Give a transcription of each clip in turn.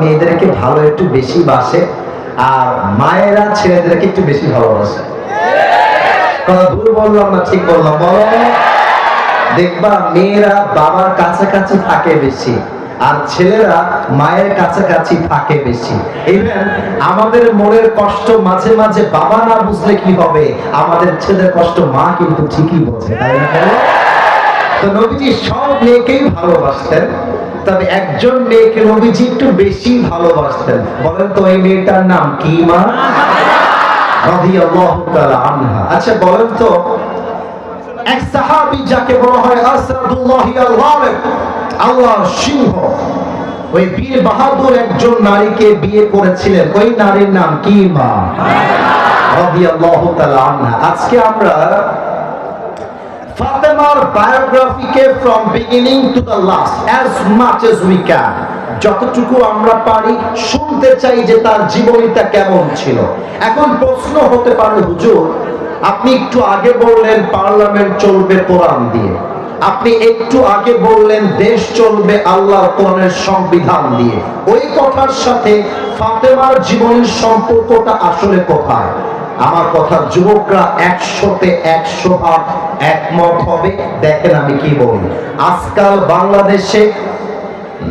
মেয়েদেরকে ভালো একটু বেশি বাসে, আর মায়েরা ছেলেদেরকে একটু বেশি ভালোবাসে। ভুল বললাম না, ঠিক বললাম, বলো। দেখবা, মেয়েরা বাবার কাছাকাছি থাকে বেশি, আর ছেলেরা মায়ের কাছাকাছি থাকে বেশি। ইভেন আমাদের মনের কষ্ট মাঝে মাঝে বাবা না বুঝলে কি হবে? আমাদের ছেলের কষ্ট মা কিন্তু ঠিকই বোঝে, তাই না তো নবীজি সব মেয়েকেই ভালোবাসতেন। তবে একজন মেয়েকে নবীজি একটু বেশি ভালোবাসতেন। বলেন তো, এই মেয়েটার নাম কি মা? আচ্ছা বলেন তো, এক সাহাবী যাকে বলা হয় আল-গালিব সিংহ, ওই বীর বাহাদুর একজন নারীকে বিয়ে করেছিলেন। ওই নারীর নাম কি মা? আজকে আমরা ফাতেমার বায়োগ্রাফিকে from beginning to the last as much as we can যতটুকু আমরা পারি, শুনতে চাই যে তার জীবনীটা কেমন ছিল। এখন প্রশ্ন হতে পারে, হুজুর, আপনি একটু আগে বললেন পার্লামেন্ট চলবে কোরআন দিয়ে। আপনি একটু আগে বললেন দেশ চলবে আল্লাহ কোরআনের সংবিধান দিয়ে। ওই কথার সাথে ফাতেমার জীবনের সম্পর্কটা আসলে কোথায়? আমার কথা যুবকরা একশোতে একশো ভাগ একমত হবে। দেখেন আমি কি বলি। আজকাল বাংলাদেশে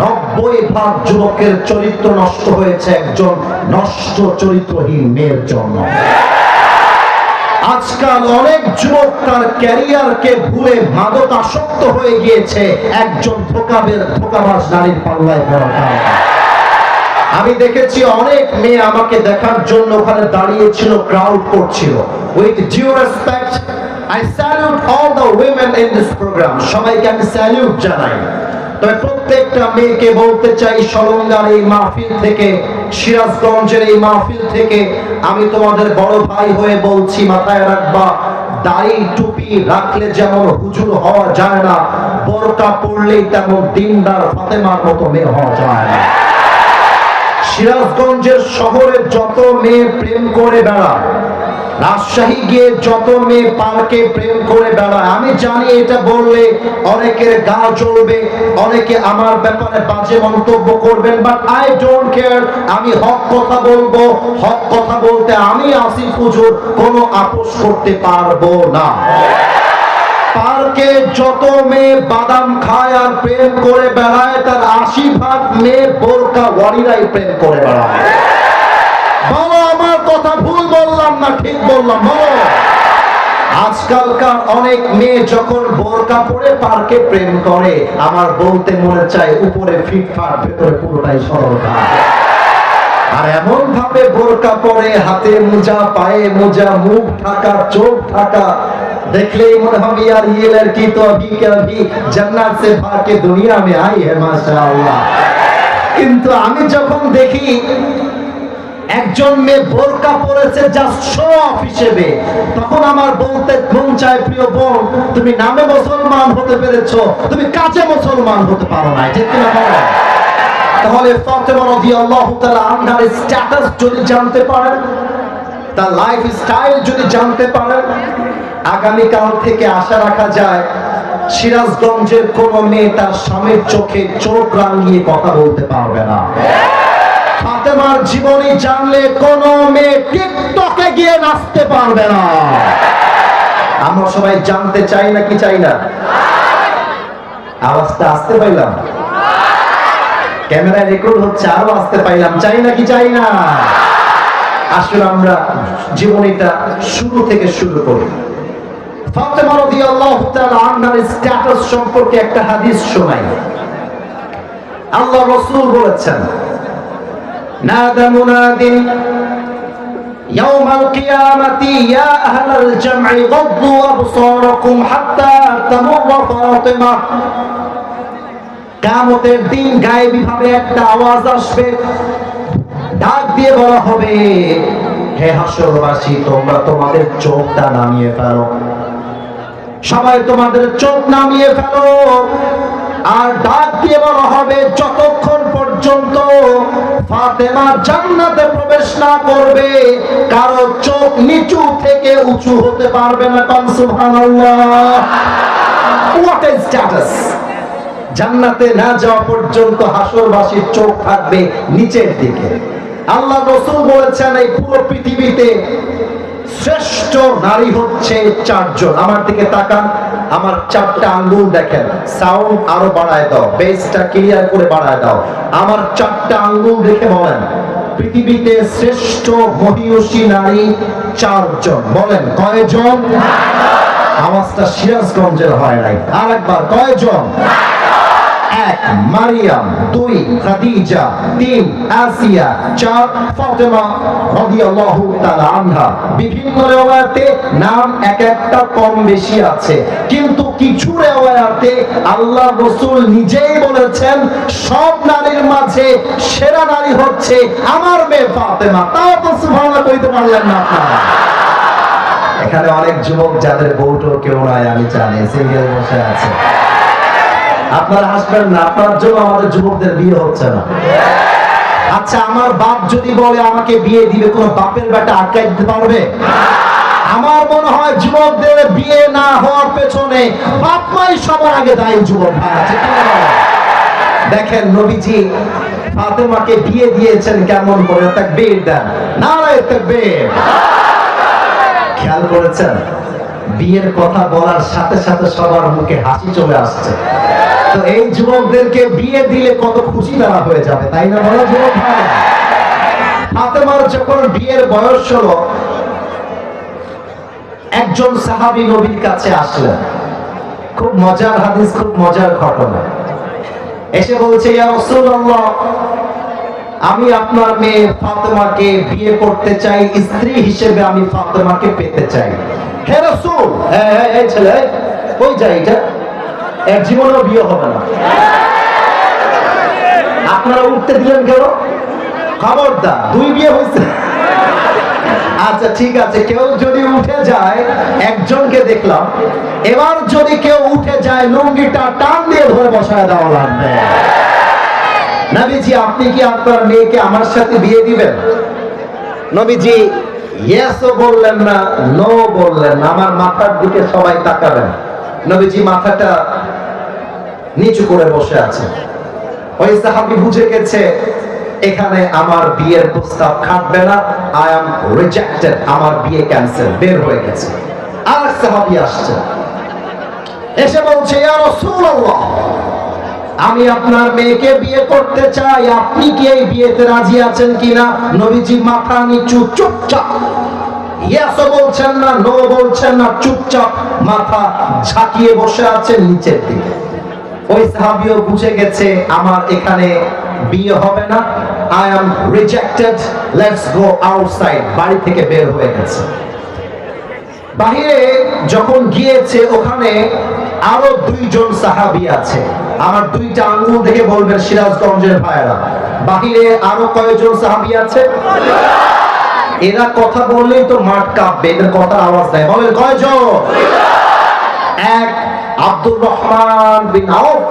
নব্বই ভাগ যুবকের চরিত্র নষ্ট হয়েছে একজন নষ্ট চরিত্রহীন মেয়ের জন্য। আজকাল অনেক যুবক তার ক্যারিয়ারকে ভুলে মাদক আসক্ত হয়ে গিয়েছে। একজন ধোকাবের ধোকাবাজ নারীর পাল্লায় কারণে। আমি দেখেছি অনেক মেয়ে আমাকে দেখার জন্য ওখানে দাঁড়িয়েছিল ক্রাউড করছিল। With due respect I salute all the women in this programme সবাইকে আমি স্যালুট জানাই। তবে প্রত্যেকটা মেয়েকে বলতে চাই সলঙ্গার এই মাহফিল থেকে, সিরাজগঞ্জের এই মাহফিল থেকে, আমি তোমাদের বড় ভাই হয়ে বলছি, মাথায় রাখবা, দাড়ি টুপি রাখলে যেমন হুজুর হওয়া যায় না, বোরকা পড়লেই তেমন দিনদার ফাতেমার মতো মেয়ে হওয়া যায় না। সিরাজগঞ্জের শহরে যত মেয়ে প্রেম করে বেড়ায়, রাজশাহী গিয়ে যত মেয়ে পার্কে প্রেম করে বেড়ায়, আমি জানি এটা বললে অনেকের গা চলবে অনেকে আমার ব্যাপারে বাজে মন্তব্য করবেন বাট আই ডোন্ট কেয়ার আমি হক কথা বলব, হক কথা বলতে আমি আসিফ হুজুর, কোনো আপোষ করতে পারব না। পার্কে যত মেয়ে বাদাম খায় আর প্রেম করে বেড়ায়, তার আশি ভাগ মেয়ে বোরকা ওয়ারিরাই প্রেম করে বেড়ায়। বলো আমার কথা ভুল বললাম না, ঠিক বললাম। বলো আজকালকার অনেক মেয়ে যখন বোরকা পরে পার্কে প্রেম করে, আমার বলতে মনে চায় উপরে ফিটফাট, ভেতরে পুরোটাই সরলতা আর এমন ভাবে বোরকা পরে, হাতে মোজা, পায়ে মোজা, মুখ ঢাকা, চোখ ঢাকা দেখলে মনে হবে আর ইয়ে লড়কি তো अभी के अभी जन्नत से भाग के दुनिया में आई है माशाल्लाह কিন্তু আমি যখন দেখি একজন মেয়ে বোরকা পরেছে যা শো অফ হিসেবে, তখন আমার বলতে ঘুম চায়, প্রিয় বোন, তুমি নামে মুসলমান হতে পেরেছ, তুমি কাজে মুসলমান হতে পারো না ঠিক কিনা বলো? তাহলে ফাতেমা রাদিয়াল্লাহু তাআলা আনহার স্ট্যাটাস যদি জানতে পারেন, তার লাইফ স্টাইল যদি জানতে পারেন আগামী কাল থেকে আশা রাখা যায়, সিরাজগঞ্জের কোন মেয়ে তার স্বামীর চোখে চোখ রাঙিয়ে কথা বলতে পারবে না। ফাতেমার জীবনী জানলে কোন মেয়ে টিকটকে গিয়ে নাচতে পারবে না। আমরা সবাই জানতে চাই না কি চাই না? আওয়াজটা আসতে পাইলাম? ক্যামেরায় রেকর্ড হচ্ছে, আরও আসতে পাইলাম। চাই না কি চাই না? আসলে আমরা জীবনীটা শুরু থেকে শুরু করি। ফাতেমা রাদিয়াল্লাহু তাআলা আনহার স্ট্যাটাস সম্পর্কে একটা হাদিস শোনাই আল্লাহ রাসূল বলেছেন নাদা মুনাদিন يوم القيامة يا أهل الجمع غضوا أبصاركم حتى تمر فاطمة কামতের দিন গায়েবী ভাবে একটা আওয়াজ আসবে ডাক দিয়ে বলা হবে হে হাসরবাসী তোমরা তোমাদের চোখটা নামিয়ে ফেলো সবাই তোমাদের চোখ নামিয়ে ফেলো। আর ডাক দিয়ে বলা হবে, যতক্ষণ পর্যন্ত ফাতেমা জান্নাতে প্রবেশ না করবে, কারও চোখ নিচু থেকে উঁচু হতে পারবে না কারণ ইজ স্ট্যাটাস জান্নাতে না যাওয়া পর্যন্ত হাসরবাসীর চোখ থাকবে নিচের দিকে। আল্লাহ রসুল বলেছেন, এই পুরো পৃথিবীতে শ্রেষ্ঠ নারী হচ্ছে চারজন। আমার দিকে তাকান, আমার চারটা আঙ্গুল দেখেন। সাউন্ড আরও বাড়ায় দাও বেসটা ক্লিয়ার করে বাড়ায় দাও। আমার চারটা আঙ্গুল দেখে বলেন, পৃথিবীতে শ্রেষ্ঠ মহিষী নারী চারজন। বলেন, কয়জন? আওয়াজটা সিরাজগঞ্জের হয় নাই। আর একবার কয়জন? এক, মারিয়াম, দুই, খাদিজা, তিন, আসিয়া, চার, ফাতেমা আনহা। বিভিন্ন রিওয়ায়াতে নাম এক একটা কম বেশি আছে। কিন্তু কিছু রিওয়ায়াতে আল্লাহ নিজেই বলেছেন, সব নারীর মাঝে সেরা নারী হচ্ছে আমার মেয়ে ফাতেমা। তাও তো পারলেন না আপনারা। এখানে অনেক যুবক, যাদের বউটো কেউ নাই, আমি জানি, সিঙ্গেল বসে আছে। আপনারা হাসবেন না, আপনার জন্য আমাদের যুবকদের বিয়ে হচ্ছে না। আচ্ছা আমার বাপ যদি বলে আমাকে বিয়ে দিবে, কোন বাপের বেটা আটকাই দিতে পারবে? আমার মনে হয় যুবকদের বিয়ে না হওয়ার পেছনে বাপ মাই সবার আগে দায়ী যুবক ভাই দেখেন, নবীজি ফাতেমাকে বিয়ে দিয়েছেন কেমন করে? তাকবীর দেন। নারায়ে তাকবীর। খেয়াল করেছেন? বিয়ের কথা বলার সাথে সাথে সবার মুখে হাসি চলে আসছে। তো এই যুবকদেরকে বিয়ে দিলে কত খুশি তারা হয়ে যাবে, তাই না বলো যুবক ফাতেমার যখন বিয়ের বয়স হলো, একজন সাহাবী নবীর কাছে আসলেন খুব মজার হাদিস, খুব মজার ঘটনা। এসে বলছে আমি আপনার মেয়ে ফাতেমাকে বিয়ে করতে চাই, স্ত্রী হিসেবে আমি ফাতেমাকে পেতে চাই। হে রাসূল হ্যাঁ হ্যাঁ এই ছেলে ওই যাই এর জীবনেও বিয়ে হবে না। আপনারা উঠতে দিলেন কেন? খবরদার, দুই বিয়ে হয়েছে। আচ্ছা ঠিক আছে, কেউ যদি উঠে যায়, একজনকে দেখলাম। এবার যদি কেউ উঠে যায়, লুঙ্গিটা টান দিয়ে ধরে বসায় দেওয়া লাগবে। নবীজি, আপনি কি আপনার মেয়েকে আমার সাথে বিয়ে দিবেন? নবীজি ইয়েসও বললেন না নো বললেন আমার মাথার দিকে সবাই তাকাবেন। নবীজি, মাথাটা নিচু করে বসে আছে। ওই বুঝে গেছে, এখানে আমার বিয়ের প্রস্তাব খাটবে না আই এম রিজেক্টেড আমার বিয়ে ক্যান্সেল বের হয়ে গেছে। আর সাহাবি আসছে। এসে বলছে, ইয়া রাসূলুল্লাহ, আমি আপনার মেয়েকে বিয়ে করতে চাই, আপনি কি এই বিয়েতে রাজি আছেন কিনা? নবীজি মাথা নিচু, চুপচাপ। ইয়াসও বলছেন না, নো বলছেন না, চুপচাপ মাথা ঝাঁকিয়ে বসে আছেন নিচের দিকে। ওই সাহাবিও বুঝে গেছে আমার এখানে বিয়ে হবে না। I am rejected let's go outside বাড়ি থেকে বের হয়ে গেছে। বাহিরে যখন গিয়েছে, ওখানে আরও দুইজন সাহাবি আছে। আমার দুইটা আঙ্গুল দেখে বলবেন, সিরাজগঞ্জের ভাইরা বাহিরে আরও কয়জন সাহাবি আছে? এরা কথা বললেই তো মাঠ কাঁপবে, এদের কথার আওয়াজ দেয় বলেন, কয়জন? এক আব্দুর রহমান বিন আউফ।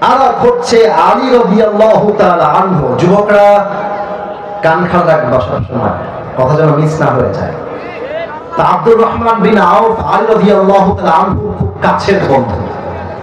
আর হচ্ছে আলী রাদিয়াল্লাহু তাআলা আনহু। যুবকরা কান খান রাখবা সবসময় কথা যেন মিস না হয়ে যায়। তা আব্দুর রহমান বিন আউফ আলী রাদিয়াল্লাহু তাআলা আনহু খুব কাছের বন্ধু।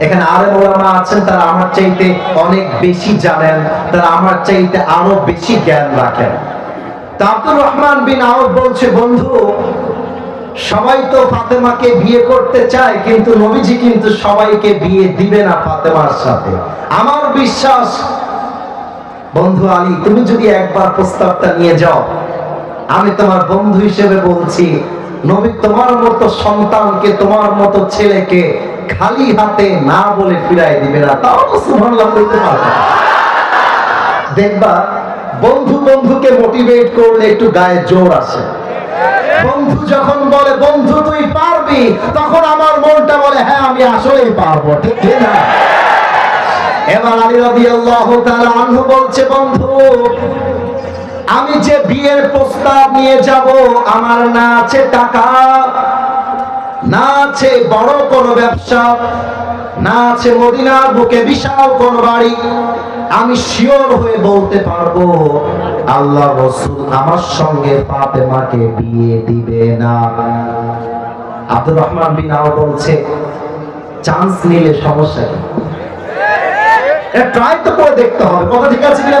এখানে আরে ওলামা আছেন, তারা আমার চাইতে অনেক বেশি জানেন, তারা আমার চাইতে আরও বেশি জ্ঞান রাখেন। তা আব্দুর রহমান বিন আউফ বলছে, বন্ধু সবাই তো ফাতেমাকে বিয়ে করতে চায়, কিন্তু নবীজি কিন্তু সবাইকে বিয়ে দিবে না ফাতেমার সাথে আমার বিশ্বাস, বন্ধু আলী, তুমি যদি একবার প্রস্তাবটা নিয়ে যাও, আমি তোমার বন্ধু হিসেবে বলছি, নবী তোমার মতো সন্তানকে, তোমার মতো ছেলেকে খালি হাতে না বলে ফিরাই দিবে না, তাও তো সুবহানাল্লাহ বলতে পারবে। দেখবা, বন্ধু বন্ধুকে মোটিভেট করলে একটু গায়ে জোর আসে বন্ধু যখন বলে, বন্ধু, তুই পারবি? তখন আমার মনটা বলে হ্যাঁ আমি আসলেই পারব। ঠিক না? এবার আলী রাদিয়াল্লাহু তাআলা আনহু বলছে, বন্ধু, আমি যে বিয়ের প্রস্তাব নিয়ে যাব, আমার না আছে টাকা, না আছে বড় কোনো ব্যবসা, না আছে মদিনার বুকে বিশাল কোন বাড়ি, আমি শিওর হয়ে বলতে পারব। আল্লাহ রসুল আমার সঙ্গে ফাতেমাকে বিয়ে দিবে না। আব্দুর রহমান বিন আও বলছে, চান্স নিলে সমস্যা কি? ট্রাই তো করে দেখতে হবে। কথা ঠিক আছে কিনা